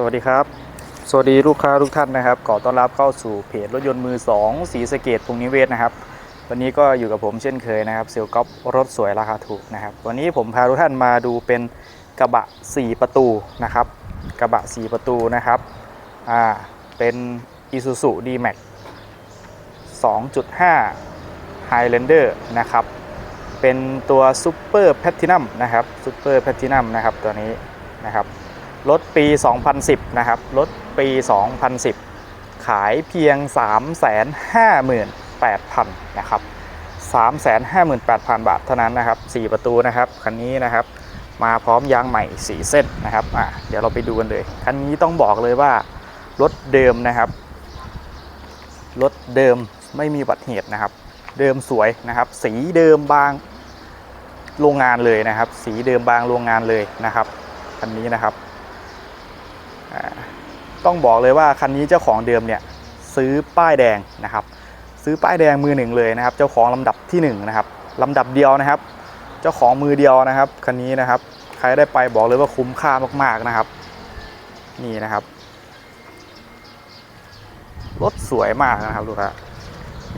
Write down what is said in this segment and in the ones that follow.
สวัสดีครับ สวัสดีลูกค้าทุกท่านนะครับขอต้อนรับเข้าสู่เพจรถยนต์มือ2สีสเกตพงนิเวศนะครับ วันนี้ก็อยู่กับผมเช่นเคยนะครับเซลก๊อฟรถสวยราคาถูกนะครับ วันนี้ผมพาทุกท่านมาดูเป็นกระบะ 4 ประตูนะครับ กระบะ 4 ประตูนะครับอ่าเป็น Isuzu D-Max 2.5 Highlander นะครับ เป็นตัว Super Platinum นะครับ Super Platinum นะครับตัวนี้นะครับ รถปี 2010 นะครับ รถปี 2010 ขายเพียง 358,000 นะครับ 358,000 บาทเท่านั้นนะครับ 4 ประตูนะครับ คันนี้นะครับ มาพร้อมยางใหม่ 4 เส้นนะครับอะเดี๋ยวเราไปดูกันเลย คันนี้ต้องบอกเลยว่ารถเดิมนะครับ รถเดิมไม่มีบัติเหตุนะครับ เดิมสวยนะครับ สีเดิมบางโรงงานเลยนะครับ สีเดิมบางโรงงานเลยนะครับ คันนี้นะครับ ต้องบอกเลยว่าคันนี้เจ้าของเดิมเนี่ยซื้อป้ายแดงนะครับ ซื้อป้ายแดงมือหนึ่งเลยนะครับ เจ้าของลำดับที่หนึ่งนะครับลำดับเดียวนะครับ เจ้าของมือเดียวนะครับคันนี้นะครับ ใครได้ไปบอกเลยว่าคุ้มค่ามากๆนะครับ นี่นะครับรถสวยมากนะครับลูกค้า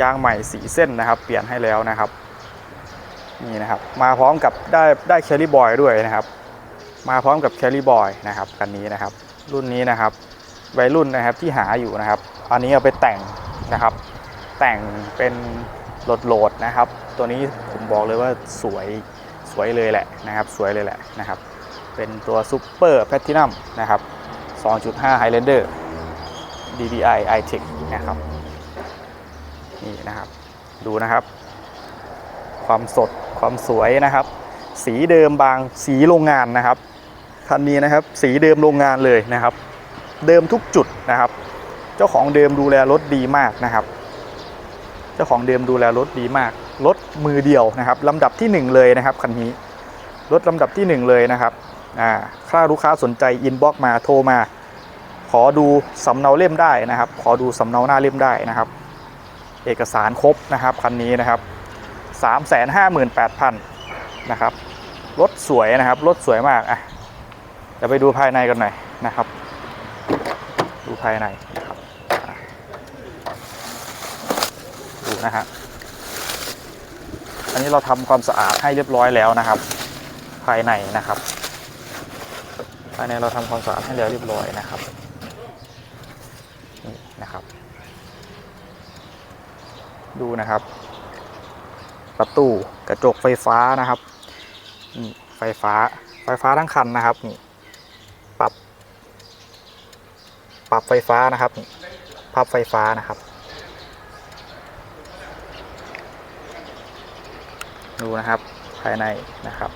ยางใหม่สีเส้นนะครับ เปลี่ยนให้แล้วนะครับนี่นะครับ มาพร้อมกับได้ได้แคลรี่บอยด้วยนะครับ มาพร้อมกับแคลรี่บอยนะครับคันนี้นะครับ รุ่นนี้นะครับวัยรุ่นนะครับที่หาอยู่นะครับ อันนี้เอาไปแต่งนะครับ แต่งเป็นโหลดโหลดนะครับ ตัวนี้ผมบอกเลยว่าสวยสวยเลยแหละนะครับ สวยเลยแหละนะครับ เป็นตัวซูเปอร์แพทินัมนะครับ 2.5 Highlander DDI iTech นะครับ นี่นะครับ ดูนะครับ ความสดความสวยนะครับ สีเดิมบางสีโรงงานนะครับ คันนี้นะครับ สีเดิมโรงงานเลยนะครับ เดิมทุกจุดนะครับ เจ้าของเดิมดูแลรถดีมากนะครับ เจ้าของเดิมดูแลรถดีมาก รถมือเดียวนะครับลำดับที่หนึ่งเลยนะครับคันนี้ รถลำดับที่หนึ่งเลยนะครับอ่าถ้าลูกค้าสนใจอินบ็อกมาโทรมา ขอดูสำเนาเล่มได้นะครับ ขอดูสำเนาหน้าเล่มได้นะครับ เอกสารครบนะครับคันนี้นะครับ358,000นะครับรถสวยนะครับรถสวยมากอะ ดี๋ยวไปดูภายในกันหน่อยนะครับ ดูภายในนะครับดูนะฮะอันนี้เราทำความสะอาดให้เรียบร้อยแล้วนะครับ ภายในนะครับ ภายในเราทำความสะอาดให้แล้วเรียบร้อยนะครับนี่นะครับ ดูนะครับ ประตูกระจกไฟฟ้านะครับนี่ไฟฟ้าไฟฟ้าทั้งคันนะครับนี่ ปรับ ปรับไฟฟ้านะครับนี่พับไฟฟ้านะครับ ดูนะครับภายในนะครับ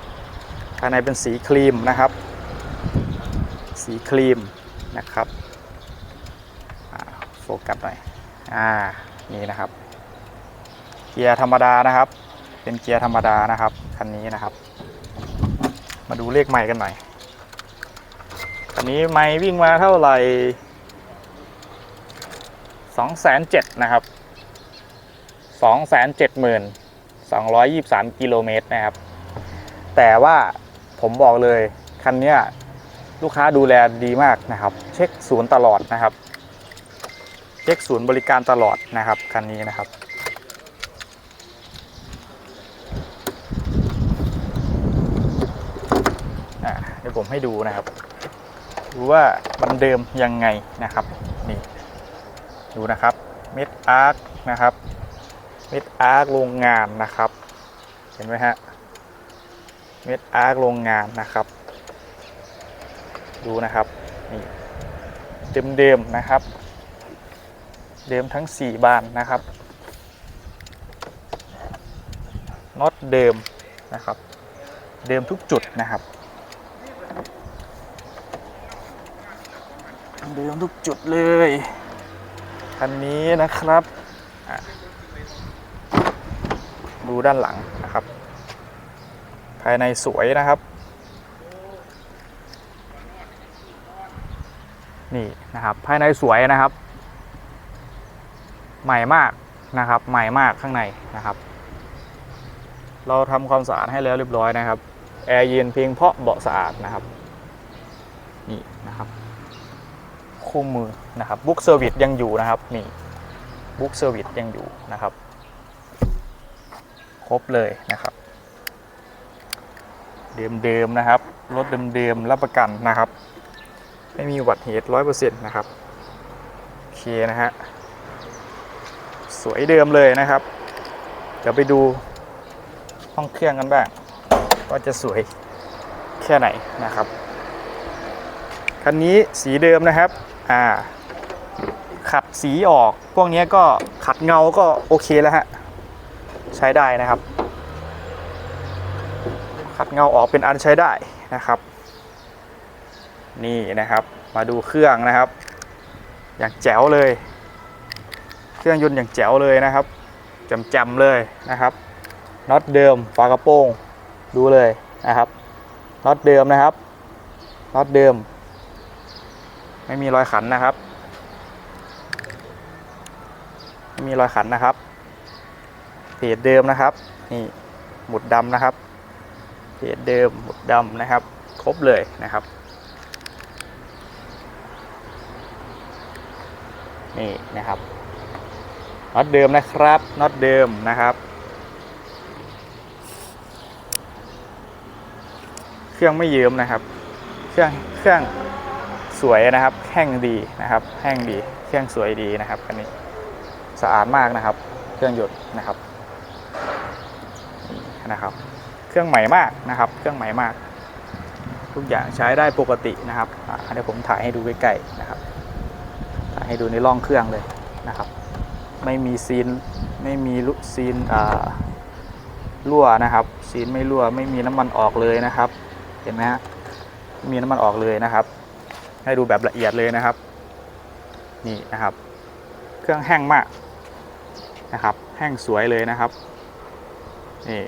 ภายในเป็นสีครีมนะครับ สีครีมนะครับโฟกัสหน่อยอ่านี่นะครับ เกียร์ธรรมดานะครับ เป็นเกียร์ธรรมดานะครับคันนี้นะครับ มาดูเลขใหม่กันหน่อยอันนี้ไม่วิ่งมาเท่าไหร่ สองแสนเจ็ดนะครับสองแสนเจ็ดหมื่นสองร้อยยี่สามกิโลเมตรนะครับ แต่ว่าผมบอกเลย คันนี้ลูกค้าดูแลดีมากนะครับ เช็คศูนย์ตลอดนะครับ เช็คศูนย์บริการตลอดนะครับ คันนี้นะครับเดี๋ยวผมให้ดูนะครับดูว่ามันเดิมยังไงนะครับ ดูนะครับเม็ดอาร์คนะครับเม็ดอาร์คโรงงานนะครับ เห็นไหมฮะเม็ดอาร์คโรงงานนะครับ ดูนะครับนี่เดิมๆนะครับ เดิมทั้ง 4 บานนะครับน็อตเดิมนะครับ เดิมทุกจุดนะครับ เดิมทุกจุดเลย คันนี้นะครับ ดูด้านหลังนะครับ ภายในสวยนะครับ นี่นะครับภายในสวยนะครับ ใหม่มากนะครับ ใหม่มากข้างในนะครับ เราทำความสะอาดให้แล้วเรียบร้อยนะครับแอร์เย็นเพียงเพราะเบาะสะอาดนะครับ นี่นะครับ คู่มือนะครับบุ๊กเซอร์วิสยังอยู่นะครับนี่บุ๊กเซอร์วิสยังอยู่นะครับ ครบเลยนะครับ เดิมๆนะครับ รถเดิมๆรับประกันนะครับ ไม่มีอุบัติเหตุร้อยเปอร์เซ็นต์นะครับโอเคนะฮะสวยเดิมเลยนะครับเดี๋ยวไปดูห้องเครื่องกันบ้างว่าจะสวยแค่ไหนนะครับคันนี้สีเดิมนะครับ อ่า ขัดสีออก พวกนี้ก็ขัดเงาก็โอเคแล้วฮะ ใช้ได้นะครับ ขัดเงาออกเป็นอันใช้ได้นะครับ นี่นะครับ มาดูเครื่องนะครับ อย่างแจ๋วเลย เครื่องยนต์อย่างแจ๋วเลยนะครับจำๆเลยนะครับน็อตเดิมฝากระโปรงดูเลยนะครับน็อตเดิมนะครับน็อตเดิม ไม่มีรอยขันนะครับ ไม่มีรอยขันนะครับเพจเดิมนะครับ นี่หมุดดำนะครับเพจเดิมหมุดดำนะครับ ครบเลยนะครับ นี่นะครับน็อตเดิมนะครับน็อตเดิมนะครับเครื่องไม่เยิ้มนะครับ เครื่อง เครื่อง สวยนะครับ แห้งดีนะครับ แห้งดี เครื่องสวยดีนะครับอันนี้ สะอาดมากนะครับ เครื่องยนต์นะครับนี่นะครับ เครื่องใหม่มากนะครับ เครื่องใหม่มาก ทุกอย่างใช้ได้ปกตินะครับอะเดี๋ยวผมถ่ายให้ดูใกล้ๆนะครับ ถ่ายให้ดูในร่องเครื่องเลยนะครับ ไม่มีซีน ไม่มีลุซีนอ่ารั่วนะครับ ซีนไม่รั่ว ไม่มีน้ำมันออกเลยนะครับ เห็นไหมฮะม่มีน้ำมันออกเลยนะครับ ให้ดูแบบละเอียดเลยนะครับ นี่นะครับ เครื่องแห้งมากนะครับ แห้งสวยเลยนะครับ นี่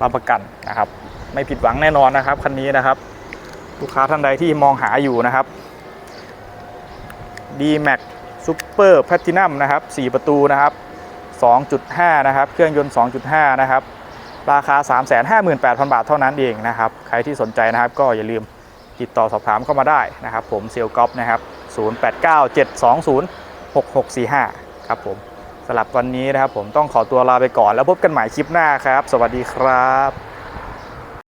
รับประกันนะครับ ไม่ผิดหวังแน่นอนนะครับคันนี้นะครับ ลูกค้าท่านใดที่มองหาอยู่นะครับ D Max Super Platinum นะครับ 4 ประตูนะครับ 2.5 นะครับ เครื่องยนต์ 2.5 นะครับ ราคา 358,000 บาทเท่านั้นเองนะครับ ใครที่สนใจนะครับก็อย่าลืม ติดต่อสอบถามเข้ามาได้นะครับ ผมเซลกอฟนะครับ 0897206645 ครับผมสำหรับวันนี้นะครับผมต้องขอตัวลาไปก่อนแล้วพบกันใหม่คลิปหน้าครับ สวัสดีครับ